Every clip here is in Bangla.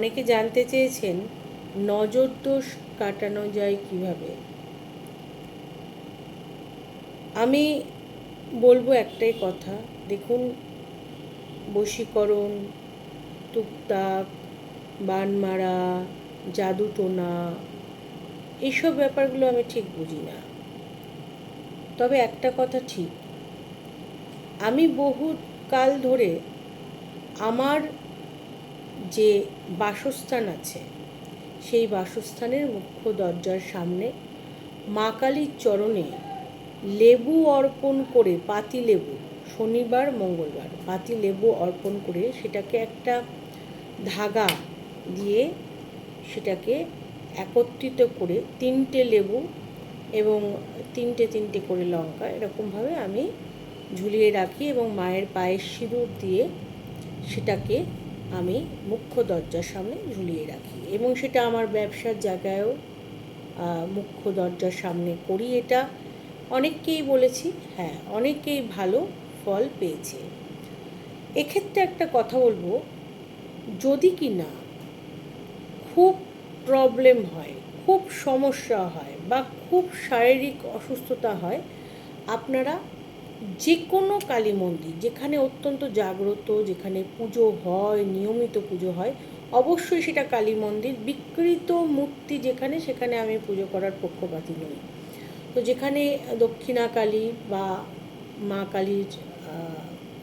অনেকে জানতে চেয়েছেন, নজর দোষ কাটানো যায় কীভাবে? আমি বলব একটাই কথা, দেখুন, বশীকরণ, টুকটাক বান মারা জাদু টোনা এইসব ব্যাপারগুলো আমি ঠিক বুঝি না। তবে একটা কথা ঠিক, আমি বহু কাল ধরে আমার যে বাসস্থান আছে, সেই বাসস্থানের মুখ্য দরজার সামনে মা কালীর চরণে লেবু অর্পণ করে, পাতি লেবু, শনিবার, মঙ্গলবার, পাতি লেবু অর্পণ করে সেটাকে একটা ধাগা দিয়ে সেটাকে একত্রিত করে তিনটে লেবু এবং তিনটে তিনটে করে লঙ্কা এরকমভাবে আমি ঝুলিয়ে রাখি এবং মায়ের পায়ের সিঁদুর দিয়ে সেটাকে আমি মুখ্য দরজার সামনে ঝুলিয়ে রাখি এবং সেটা আমার ব্যবসার জায়গায়ও মুখ্য দরজার সামনে করি এটা। অনেককেই বলেছি হ্যাঁ অনেকেই ভালো ফল পেয়েছে। এক্ষেত্রে একটা কথা বলব, যদি কি না, খুব প্রবলেম হয়, খুব সমস্যা হয় বা খুব শারীরিক অসুস্থতা হয়, আপনারা যে কোনো কালী মন্দির, যেখানে অত্যন্ত জাগ্রত, যেখানে পুজো হয়, নিয়মিত পুজো হয়, অবশ্যই সেটা কালী মন্দির, বিকৃত মূর্তি যেখানে, সেখানে আমি পুজো করার পক্ষপাতী নই। তো যেখানে দক্ষিণা কালী বা মা কালীর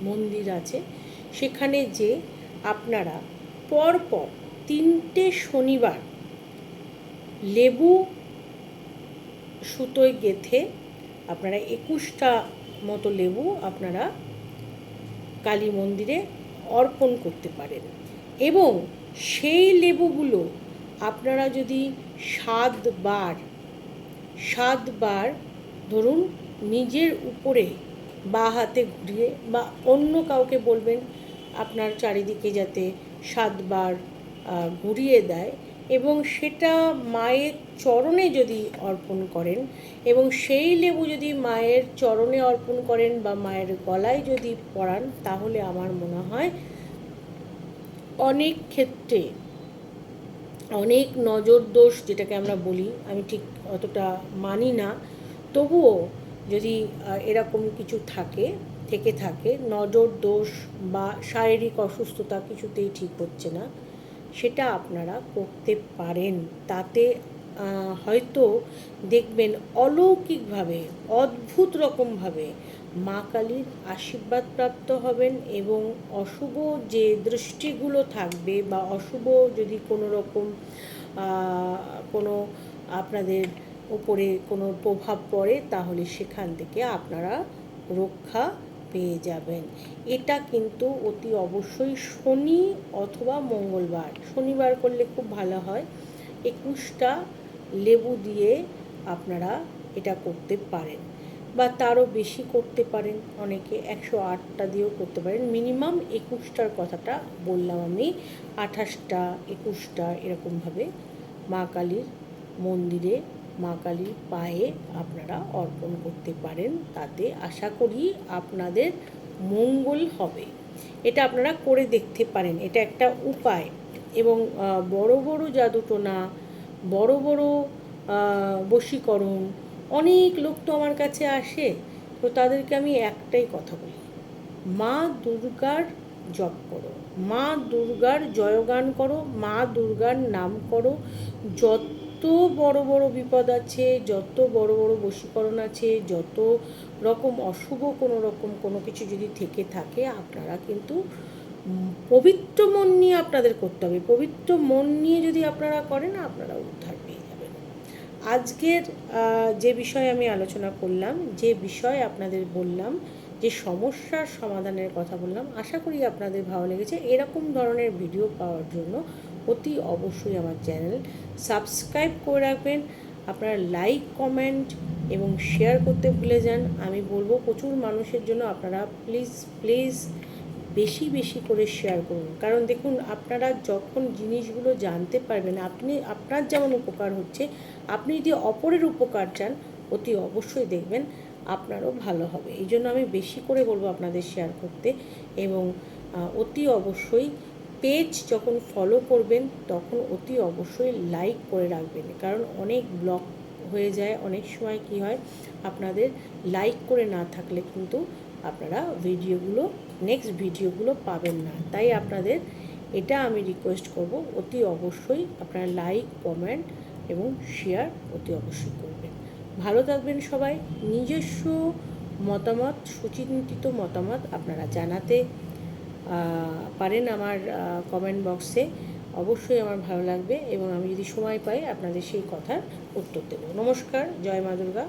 মন্দির আছে, সেখানে যে আপনারা পরপর তিনটে শনিবার লেবু সুতোয় গেথে আপনারা একুশটা মতো লেবু আপনারা কালী মন্দিরে অর্পণ করতে পারেন। এবং সেই লেবুগুলো আপনারা যদি সাতবার সাতবার ধরুন নিজের উপরে বা হাতে ঘুরিয়ে বা অন্য কাউকে বলবেন, আপনার চারিদিকে যাতে সাতবার ঘুরিয়ে দেয় এবং সেটা মায়ের চরণে যদি অর্পণ করেন এবং সেই লেবু যদি মায়ের চরণে অর্পণ করেন বা মায়ের গলায় যদি পরান, তাহলে আমার মনে হয় অনেক ক্ষেত্রে অনেক নজর দোষ যেটাকে আমরা বলি, আমি ঠিক অতটা মানি না, তবুও যদি এরকম কিছু থাকে, থেকে থাকে নজর দোষ বা শারীরিক অসুস্থতা কিছুতেই ঠিক হচ্ছে না। সেটা আপনারা করতে পারেন। তাতে হয়তো দেখবেন অলৌকিকভাবে, অদ্ভুত রকমভাবে মা কালীর আশীর্বাদ প্রাপ্ত হবেন এবং অশুভ যে দৃষ্টিগুলো থাকবে বা অশুভ যদি কোনো রকম কোনো আপনাদের উপরে কোনো প্রভাব পড়ে, তাহলে সেখান থেকে আপনারা রক্ষা পেয়ে যাবেন। এটা কিন্তু অতি অবশ্যই শনি অথবা মঙ্গলবার। শনিবার করলে খুব ভালো হয়। একুশটা লেবু দিয়ে আপনারা এটা করতে পারেন বা তারও বেশি করতে পারেন। অনেকে একশো আটটা দিয়েও করতে পারেন। মিনিমাম একুশটার কথাটা বললাম আমি। আঠাশটা, একুশটা এরকমভাবে মা কালীর মন্দিরে মা কালীর পায়ে আপনারা অর্পণ করতে পারেন, তাতে আশা করি আপনাদের মঙ্গল হবে। এটা আপনারা করে দেখতে পারেন, এটা একটা উপায়। এবং বড় বড় জাদুটোনা, বড় বড় বশীকরণ, অনেক লোক তো আমার কাছে আসে, তো তাদেরকে আমি একটাই কথা বলি। মা দুর্গার জপ করো, মা দুর্গার জয়গান করো, মা দুর্গার নাম করো, যত বড় বড় বিপদ আছে, যত বড় বড় বশীকরণ আছে, যত রকম অশুভ কোনো রকম কোনো কিছু যদি থেকে থাকে, আপনারা কিন্তু পবিত্র মন নিয়ে আপনাদের করতে হবে। পবিত্র মন নিয়ে যদি আপনারা করেন, আপনারা উদ্ধার পেয়ে যাবেন। আজকের যে বিষয়ে আমি আলোচনা করলাম, যে বিষয় আপনাদের বললাম, যে সমস্যার সমাধানের কথা বললাম, আশা করি আপনাদের ভালো লেগেছে। এরকম ধরনের ভিডিও পাওয়ার জন্য অতি অবশ্যই আমার চ্যানেল সাবস্ক্রাইব করে রাখবেন। আপনারা লাইক কমেন্ট এবং শেয়ার করতে ভুলে যান। আমি বলব, প্রচুর মানুষের জন্য আপনারা প্লিজ প্লিজ বেশি বেশি করে শেয়ার করুন। কারণ দেখুন, আপনারা যখন জিনিসগুলো জানতে পারবেন, আপনি, আপনার যেমন উপকার হচ্ছে, আপনি যদি অপরের উপকার চান, অতি অবশ্যই দেখবেন আপনারও ভালো হবে। এই জন্য আমি বেশি করে বলব আপনাদের শেয়ার করতে এবং অতি অবশ্যই পেজ যখন ফলো করবেন, তখন অতি অবশ্যই লাইক করে রাখবেন। কারণ অনেক ব্লগ হয়ে যায়, অনেক সময় কি হয়, আপনাদের লাইক করে না থাকলে কিন্তু আপনারা ভিডিওগুলো নেক্সট ভিডিওগুলো পাবেন না। তাই আপনাদের এটা আমি রিকোয়েস্ট করব, অতি অবশ্যই আপনারা লাইক কমেন্ট এবং শেয়ার অতি অবশ্যই করবেন। ভালো থাকবেন সবাই। নিজস্ব মতামত, সুচিন্তিত মতামত আপনারা জানাতে পারেন আমার কমেন্ট বক্সে অবশ্যই আমার ভালো লাগবে এবং আমি যদি সময় পাই আপনাদের সেই কথার উত্তর দেব। নমস্কার, জয় মা দুর্গা।